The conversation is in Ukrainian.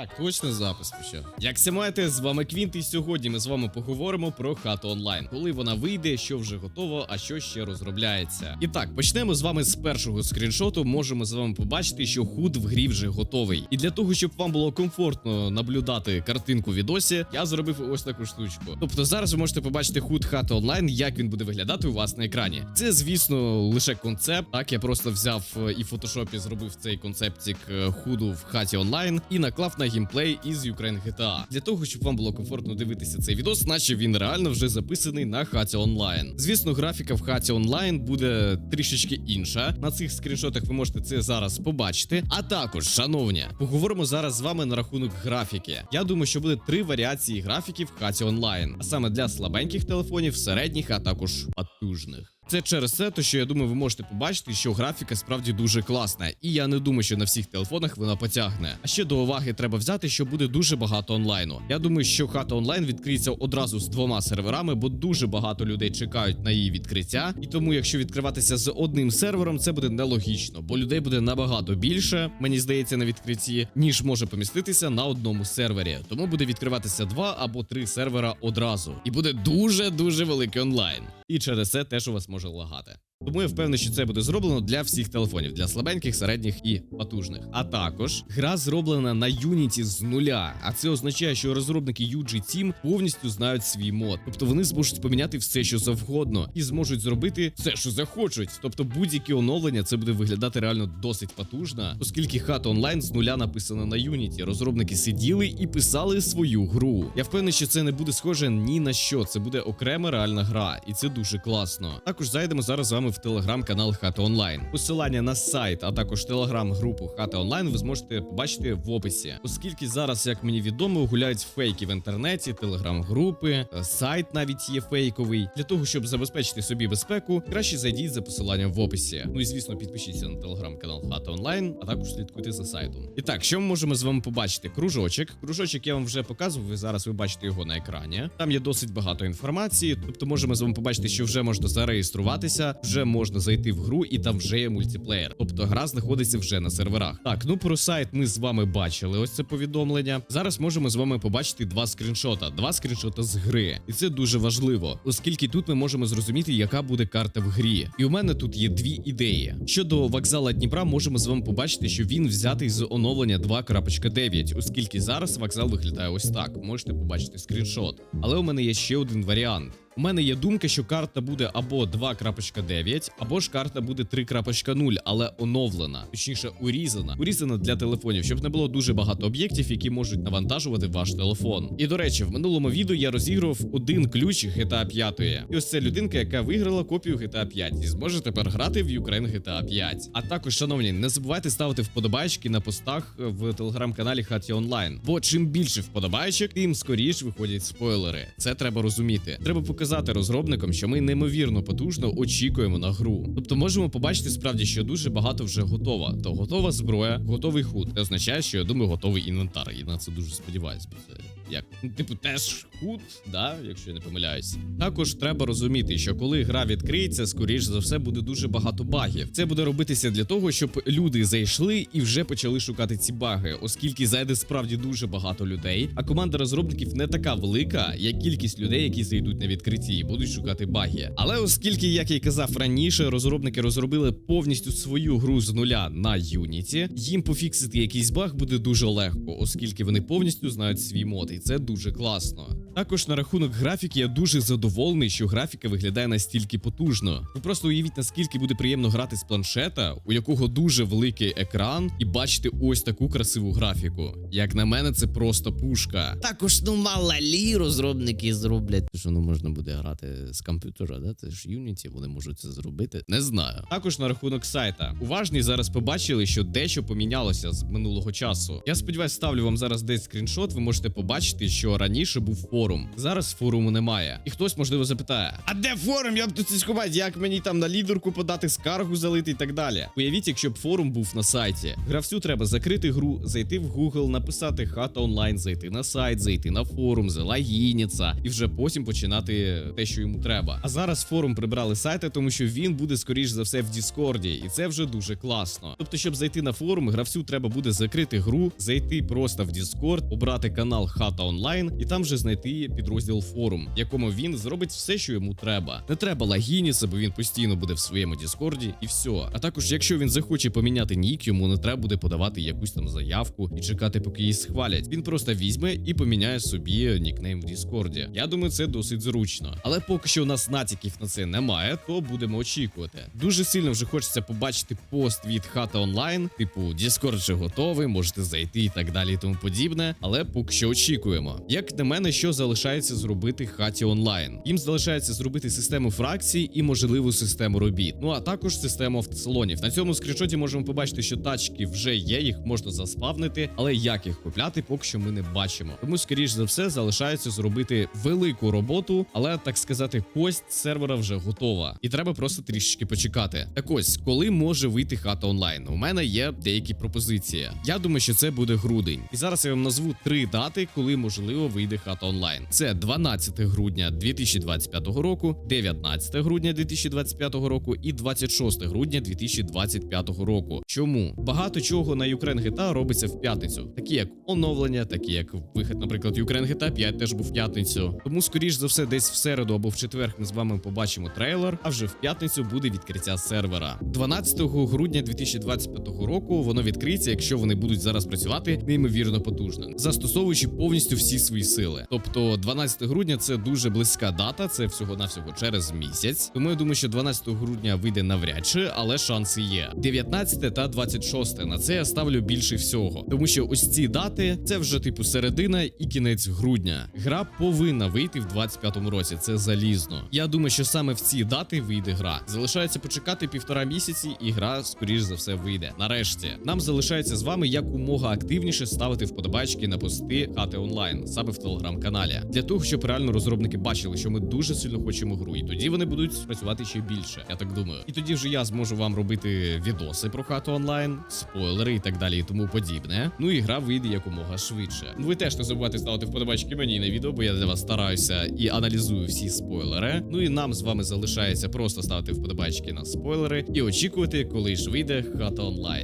Так, точно запис почав. Як все маєте, з вами Квінт, і сьогодні ми з вами поговоримо про хату онлайн. Коли вона вийде, що вже готово, а що ще розробляється. І так, почнемо з вами з першого скріншоту. Можемо з вами побачити, що худ в грі вже готовий. І для того, щоб вам було комфортно наблюдати картинку відосі, я зробив ось таку штучку. Тобто зараз ви можете побачити худ хати онлайн, як він буде виглядати у вас на екрані. Це, звісно, лише концепт. Так, я просто взяв е, і в фотошопі зробив цей концептик е, худу в хаті онлайн і наклав на геймплей із Ukraine GTA. Для того, щоб вам було комфортно дивитися цей відос, наче він реально вже записаний на хаті онлайн. Звісно, графіка в хаті онлайн буде трішечки інша. На цих скріншотах ви можете це зараз побачити. А також, шановні, поговоримо зараз з вами на рахунок графіки. Я думаю, що буде три варіації графіки в хаті онлайн, а саме для слабеньких телефонів, середніх, а також потужних. Це через те, що я думаю, ви можете побачити, що графіка справді дуже класна, і я не думаю, що на всіх телефонах вона потягне. А ще до уваги треба взяти, що буде дуже багато онлайну. Я думаю, що хата онлайн відкриється одразу з двома серверами, бо дуже багато людей чекають на її відкриття. І тому, якщо відкриватися з одним сервером, це буде нелогічно, бо людей буде набагато більше, мені здається, на відкритті, ніж може поміститися на одному сервері. Тому буде відкриватися два або три сервера одразу, і буде дуже дуже великий онлайн. І через це теж у вас може лагати. Тому я впевнений, що це буде зроблено для всіх телефонів, для слабеньких, середніх і потужних. А також гра зроблена на Unity з нуля. А це означає, що розробники UG Team повністю знають свій мод. Тобто вони зможуть поміняти все, що завгодно, і зможуть зробити все, що захочуть. Тобто будь-які оновлення це буде виглядати реально досить потужно, оскільки хата онлайн з нуля написана на Unity. Розробники сиділи і писали свою гру. Я впевнений, що це не буде схоже ні на що. Це буде окрема реальна гра, і це дуже класно. Також зайдемо зараз з вами в телеграм-канал Хата Онлайн. Посилання на сайт, а також телеграм-групу Хата Онлайн ви зможете побачити в описі, оскільки зараз, як мені відомо, гуляють фейки в інтернеті, телеграм-групи, е, сайт навіть є фейковий. Для того щоб забезпечити собі безпеку, краще зайдіть за посиланням в описі. Ну і звісно, підпишіться на телеграм-канал Хата Онлайн, а також слідкуйте за сайтом. І так, що ми можемо з вами побачити? Кружочок. Кружочок я вам вже показував. Ви зараз ви бачите його на екрані. Там є досить багато інформації. Тобто, можемо з вами побачити, що вже можна зареєструватися, вже можна зайти в гру, і там вже є мультиплеєр. Тобто гра знаходиться вже на серверах. Так, ну про сайт ми з вами бачили. Ось це повідомлення. Зараз можемо з вами побачити два скріншота. Два скріншота з гри. І це дуже важливо, оскільки тут ми можемо зрозуміти, яка буде карта в грі. І у мене тут є дві ідеї. Щодо вокзала Дніпра, можемо з вами побачити, що він взятий з оновлення 2.9, оскільки зараз вокзал виглядає ось так. Можете побачити скріншот. Але у мене є ще один варіант. У мене є думка, що карта буде або 2.9, або ж карта буде 3.0, але оновлена, точніше, урізана. Урізана для телефонів, щоб не було дуже багато об'єктів, які можуть навантажувати ваш телефон. І до речі, в минулому відео я розіграв один ключ GTA 5. І ось це людинка, яка виграла копію GTA 5 і зможе тепер грати в Ukraine GTA 5. А також, шановні, не забувайте ставити вподобайки на постах в телеграм-каналі Хаті Онлайн. Бо чим більше вподобайчик, тим скоріш виходять спойлери. Це треба розуміти. Треба показати розробникам, що ми неймовірно потужно очікуємо на гру. Тобто можемо побачити справді, що дуже багато вже готова. То готова зброя, готовий худ. Це означає, що я думаю, готовий інвентар. І на це дуже сподіваюсь. бо це Як типу, теж худ, да, якщо я не помиляюсь. Також треба розуміти, що коли гра відкриється, скоріш за все буде дуже багато багів. Це буде робитися для того, щоб люди зайшли і вже почали шукати ці баги, оскільки зайде справді дуже багато людей. А команда розробників не така велика, як кількість людей, які зайдуть на відкритті і будуть шукати баги. Але оскільки, як я й казав раніше, розробники розробили повністю свою гру з нуля на Unity, їм пофіксити якийсь баг буде дуже легко, оскільки вони повністю знають свій мод, і це дуже класно. Також на рахунок графіки я дуже задоволений, що графіка виглядає настільки потужно. Ви просто уявіть, наскільки буде приємно грати з планшета, у якого дуже великий екран, і бачити ось таку красиву графіку. Як на мене, це просто пушка. Також ну малалі розробники зроблять. Що ну можна буде грати з комп'ютера, да? Це ж Unity, вони можуть це зробити. Не знаю. Також на рахунок сайта. Уважні зараз побачили, що дещо помінялося з минулого часу. Я сподіваюся, ставлю вам зараз десь скріншот. Ви можете побачити, що раніше був форум. Форум. Зараз форуму немає. І хтось можливо запитає: А де форум? Я б тут сховати, як мені там на лідерку подати скаргу залити і так далі. Уявіть, якщо б форум був на сайті. Гравцю треба закрити гру, зайти в Google, написати хата онлайн, зайти на сайт, зайти на форум, залогіниться і вже потім починати те, що йому треба. А зараз форум прибрали з сайта, тому що він буде скоріш за все в Діскорді, і це вже дуже класно. Тобто, щоб зайти на форум, гравцю треба буде закрити гру, зайти просто в Діскорд, обрати канал Хата Онлайн і там вже знайти підрозділ форум, в якому він зробить все, що йому треба. Не треба лагініться, бо він постійно буде в своєму Діскорді, і все. А також, якщо він захоче поміняти нік, йому не треба буде подавати якусь там заявку і чекати, поки її схвалять. Він просто візьме і поміняє собі нікнейм в Діскорді. Я думаю, це досить зручно. Але поки що у нас натяків на це немає, то будемо очікувати. Дуже сильно вже хочеться побачити пост від хата онлайн, типу Discord вже готовий, можете зайти і так далі, і тому подібне. Але поки що очікуємо. Як на мене, що залишається зробити хаті онлайн? Їм залишається зробити систему фракцій і можливу систему робіт. Ну а також систему автосалонів. На цьому скріншоті можемо побачити, що тачки вже є, їх можна заспавнити, але як їх купляти, поки що ми не бачимо. Тому, скоріш за все, залишається зробити велику роботу, але так сказати, кость сервера вже готова, і треба просто трішечки почекати. Так ось, коли може вийти хата онлайн? У мене є деякі пропозиції. Я думаю, що це буде грудень. І зараз я вам назву три дати, коли можливо вийде хата онлайн. Це 12 грудня 2025 року, 19 грудня 2025 року і 26 грудня 2025 року. Чому багато чого на Ukraine GTA робиться в п'ятницю, такі як оновлення, такі як вихід, наприклад, Ukraine GTA 5 теж був в п'ятницю. Тому, скоріш за все, десь в середу або в четвер ми з вами побачимо трейлер. А вже в п'ятницю буде відкриття сервера. 12 грудня 2025 року воно відкриється, якщо вони будуть зараз працювати неймовірно потужно, застосовуючи повністю всі свої сили. Тобто, 12 грудня це дуже близька дата, це всього навсього через місяць. Тому я думаю, що 12 грудня вийде навряд чи, але шанси є. 19 та 26 на це я ставлю більше всього, тому що ось ці дати це вже типу середина і кінець грудня. Гра повинна вийти в 25-му році. Це залізно. Я думаю, що саме в ці дати вийде гра. Залишається почекати півтора місяці, і гра скоріш за все вийде. Нарешті нам залишається з вами якомога активніше ставити вподобайки на пости хати онлайн, саме в телеграм-каналі, для того, щоб реально розробники бачили, що ми дуже сильно хочемо гру, і тоді вони будуть працювати ще більше. Я так думаю. І тоді вже я зможу вам робити відоси про хату онлайн, спойлери і так далі, і тому подібне. Ну і гра вийде якомога швидше. Ну ви теж не забувайте ставити вподобайки мені на відео, бо я для вас стараюся і аналізую всі спойлери. Ну і нам з вами залишається просто ставити вподобайки на спойлери і очікувати, коли ж вийде хата онлайн.